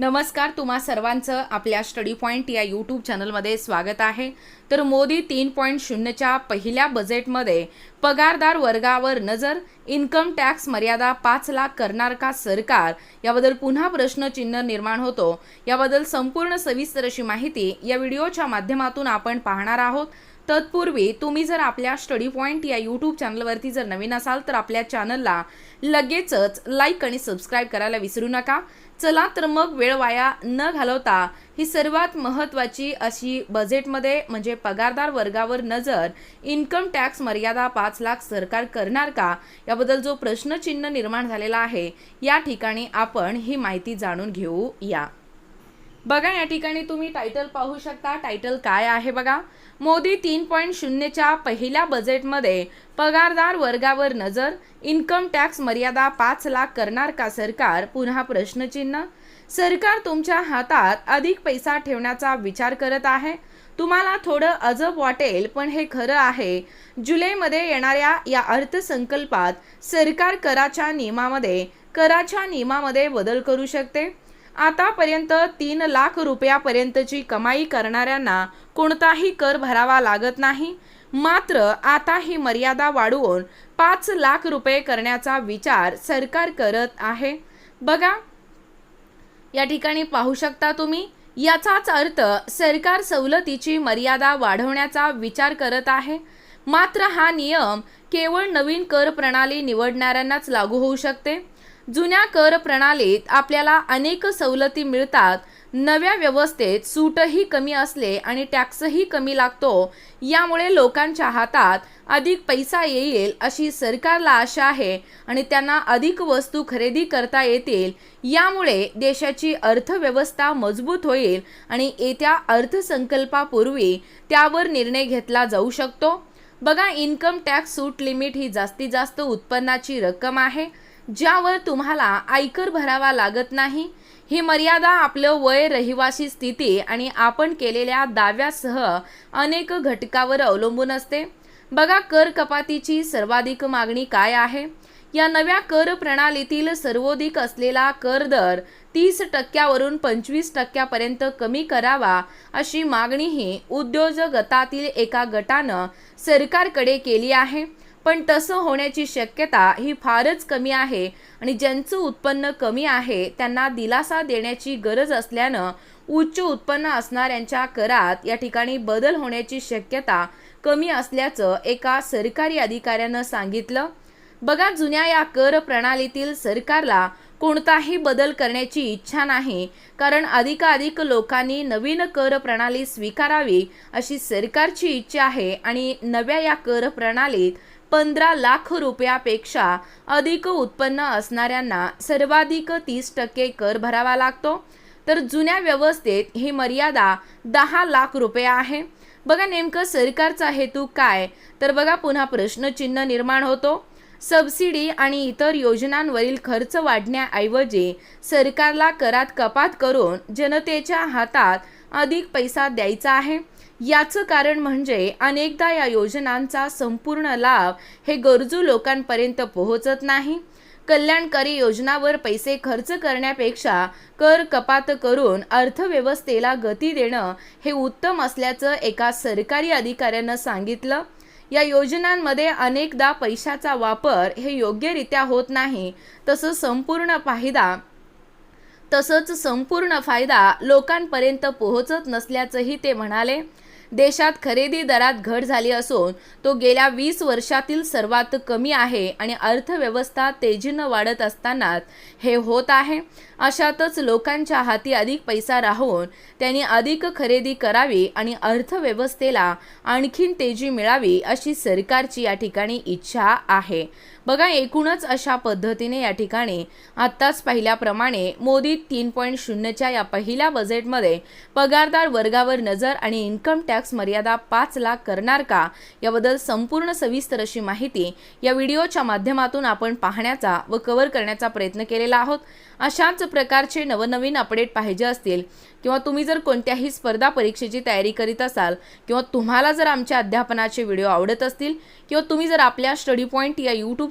नमस्कार तुम्हा सर्वांचं आपल्या स्टडी पॉईंट या यूट्यूब चॅनलमध्ये स्वागत आहे. तर मोदी तीन पॉईंट शून्यच्या पहिल्या बजेटमध्ये पगारदार वर्गावर नजर इन्कम टॅक्स मर्यादा पाच लाख करणार का सरकार? याबद्दल पुन्हा प्रश्नचिन्ह निर्माण होतो. याबद्दल संपूर्ण सविस्तर अशी माहिती या व्हिडिओच्या माध्यमातून आपण पाहणार आहोत. तत्पूर्वी तुम्ही जर आपल्या स्टडी पॉईंट या यूट्यूब चॅनलवरती जर नवीन असाल तर आपल्या चॅनलला लगेचच लाईक आणि सबस्क्राईब करायला विसरू नका. चला तर मग वेळ वाया न घालवता ही सर्वात महत्त्वाची अशी बजेटमध्ये म्हणजे पगारदार वर्गावर नजर इन्कम टॅक्स मर्यादा पाच लाख सरकार करणार का? याबद्दल जो प्रश्नचिन्ह निर्माण झालेला आहे या ठिकाणी आपण ही माहिती जाणून घेऊ या बघा या ठिकाणी तुम्ही टायटल पाहू शकता. टायटल काय आहे बघा? मोदी तीन पॉईंट शून्यच्या पहिल्या बजेटमध्ये पगारदार वर्गावर नजर इन्कम टॅक्स मर्यादा पाच लाख करणार का सरकार? पुन्हा प्रश्नचिन्ह. सरकार तुमच्या हातात अधिक पैसा ठेवण्याचा विचार करत आहे. तुम्हाला थोडं अजब वाटेल पण हे खरं आहे. जुलैमध्ये येणाऱ्या या अर्थसंकल्पात सरकार कराच्या नियमामध्ये कराच्या नियमामध्ये बदल करू शकते. आतापर्यंत तीन लाख रुपयापर्यंतची कमाई करणाऱ्यांना कोणताही कर भरावा लागत नाही. मात्र आता ही मर्यादा वाढवून पाच लाख रुपये करण्याचा विचार सरकार करत आहे. बघा. या ठिकाणी पाहू शकता तुम्ही. याचाच अर्थ सरकार सवलतीची मर्यादा वाढवण्याचा विचार करत आहे. मात्र हा नियम केवळ नवीन कर प्रणाली निवडणाऱ्यांनाच लागू होऊ शकते. जुन्या कर प्रणालीत आपल्याला अनेक सवलती मिळतात. नव्या व्यवस्थेत सूटही कमी असले आणि टॅक्सही कमी लागतो यामुळे लोकांच्या हातात अधिक पैसा येईल अशी सरकारला आशा आहे आणि त्यांना अधिक वस्तू खरेदी करता येतील. यामुळे देशाची अर्थव्यवस्था मजबूत होईल आणि येत्या अर्थसंकल्पापूर्वी त्यावर निर्णय घेतला जाऊ शकतो. बघा इन्कम टॅक्स सूट लिमिट ही जास्तीत जास्त उत्पन्नाची रक्कम आहे. ज्यावर तुम्हाला आयकर भरावा लागत नाही ही मर्यादा आपलं वय रहिवासी स्थिती आणि आपण केलेल्या दाव्यासह अनेक घटकावर अवलंबून असते. बघा कर कपातीची सर्वाधिक मागणी काय आहे? या नव्या कर प्रणालीतील सर्वाधिक असलेला कर दर तीस टक्क्यावरून पंचवीस टक्क्यापर्यंत कमी करावा अशी मागणीही उद्योजगतातील एका गटानं सरकारकडे केली आहे. पण तसं होण्याची शक्यता ही फारच कमी आहे आणि ज्यांचं उत्पन्न कमी आहे त्यांना दिलासा देण्याची गरज असल्यानं उच्च उत्पन्न असणाऱ्यांच्या करात या ठिकाणी बदल होण्याची शक्यता कमी असल्याचं एका सरकारी अधिकाऱ्यानं सांगितलं. बघा जुन्या या कर प्रणालीतील सरकारला कोणताही बदल करण्याची इच्छा नाही कारण अधिकाधिक लोकांनी नवीन कर प्रणाली स्वीकारावी अशी सरकारची इच्छा आहे आणि नव्या या कर प्रणालीत पंधरा लाख रुपयापेक्षा अधिक उत्पन्न असणाऱ्यांना सर्वाधिक तीस टक्के कर भरावा लागतो. तर जुन्या व्यवस्थेत ही मर्यादा दहा लाख रुपये आहे. बघा नेमकं सरकारचा हेतू काय? तर बघा पुन्हा प्रश्नचिन्ह निर्माण होतो. सबसिडी आणि इतर योजनांवरील खर्च वाढण्याऐवजी सरकारला करात कपात करून जनतेच्या हातात अधिक पैसा द्यायचा आहे. याचं कारण म्हणजे अनेकदा या योजनांचा संपूर्ण लाभ हे गरजू लोकांपर्यंत पोहोचत नाही. कल्याणकारी योजनावर पैसे खर्च करण्यापेक्षा कर कपात करून अर्थव्यवस्थेला गती देणं हे उत्तम असल्याचं एका सरकारी अधिकाऱ्यानं सांगितलं. या योजनांमध्ये अनेकदा पैशाचा वापर हे योग्यरित्या होत नाही. तसं संपूर्ण फायदा तसंच संपूर्ण फायदा लोकांपर्यंत पोहोचत नसल्याचंही ते म्हणाले. देशात खरेदी दरात घट झाली असून तो गेल्या वीस वर्षातील सर्वात कमी आहे आणि अर्थव्यवस्था तेजीनं वाढत असतानाच हे होत आहे. अशातच लोकांच्या हाती अधिक पैसा राहून त्यांनी अधिक खरेदी करावी आणि अर्थव्यवस्थेला आणखीन तेजी मिळावी अशी सरकारची या ठिकाणी इच्छा आहे. बघा एकूणच अशा पद्धतीने या ठिकाणी आत्ताच पाहिल्याप्रमाणे मोदी तीन पॉईंट शून्यच्या या पहिल्या बजेटमध्ये पगारदार वर्गावर नजर आणि इन्कम टॅक्स मर्यादा पाच लाख करणार का याबद्दल संपूर्ण सविस्तर अशी माहिती या व्हिडिओच्या माध्यमातून आपण पाहण्याचा व कव्हर करण्याचा प्रयत्न केलेला आहोत. अशाच प्रकारचे नवनवीन अपडेट पाहिजे असतील किंवा तुम्ही जर कोणत्याही स्पर्धा परीक्षेची तयारी करीत असाल किंवा तुम्हाला जर आमच्या अध्यापनाचे व्हिडिओ आवडत असतील किंवा तुम्ही जर आपल्या स्टडी पॉईंट या यूट्यूब